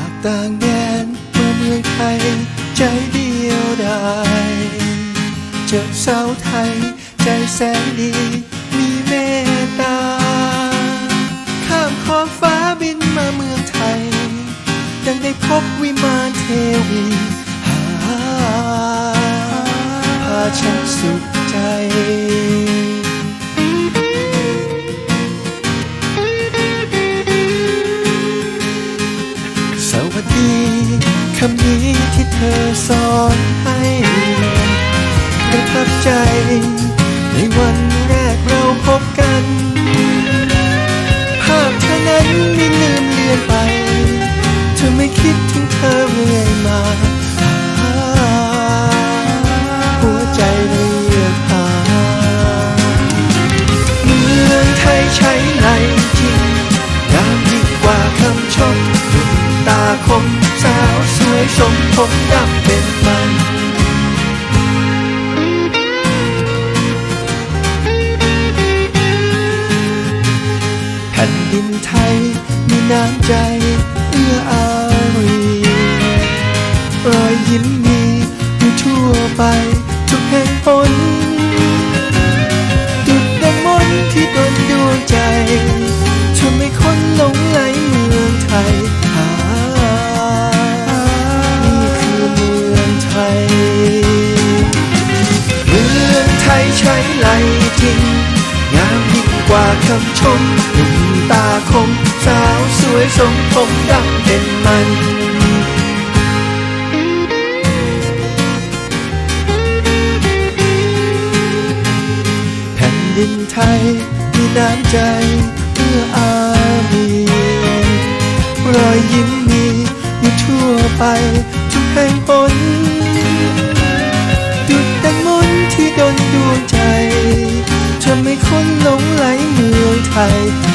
ากต่างแดนมาเมืองไทย ใจเดียวดายเจอสาวไทย ใจแสนดี มีเมตตา ข้ามขอบฟ้าบินมาเมืองไทย ยังได้พบวิมานเทวี หาพาฉันสุขำนี้ที่เธอสอนให้ประทับใจ ในวันแรกเราพบกัน ภาพเธอนั้นไม่ลืมเลือนไป เธอไม่คิดถึงเธอเรื่อยมาหัวใจเรียกหาเมืองไทยใช้ไหลจริงงามยิ่งกว่าคำชมหนุ่มตาคมสา วสวยสมผมดำเป็นมันแผ่นดินไทยมีน้ำใจเอื้ออารีรอยยิ้มมีอยู่ทั่วไปทุกแห่งหนดุดดังมนที่ดนดวงใจ คำชมหนุ่มตาคม สาวสวยสมผมดำเป็นมันแผ่นดินไทยมีน้ำใจเอื้ออารีรอยยิ้มมีอยู่ทั่วไปทุกแห่งหน มื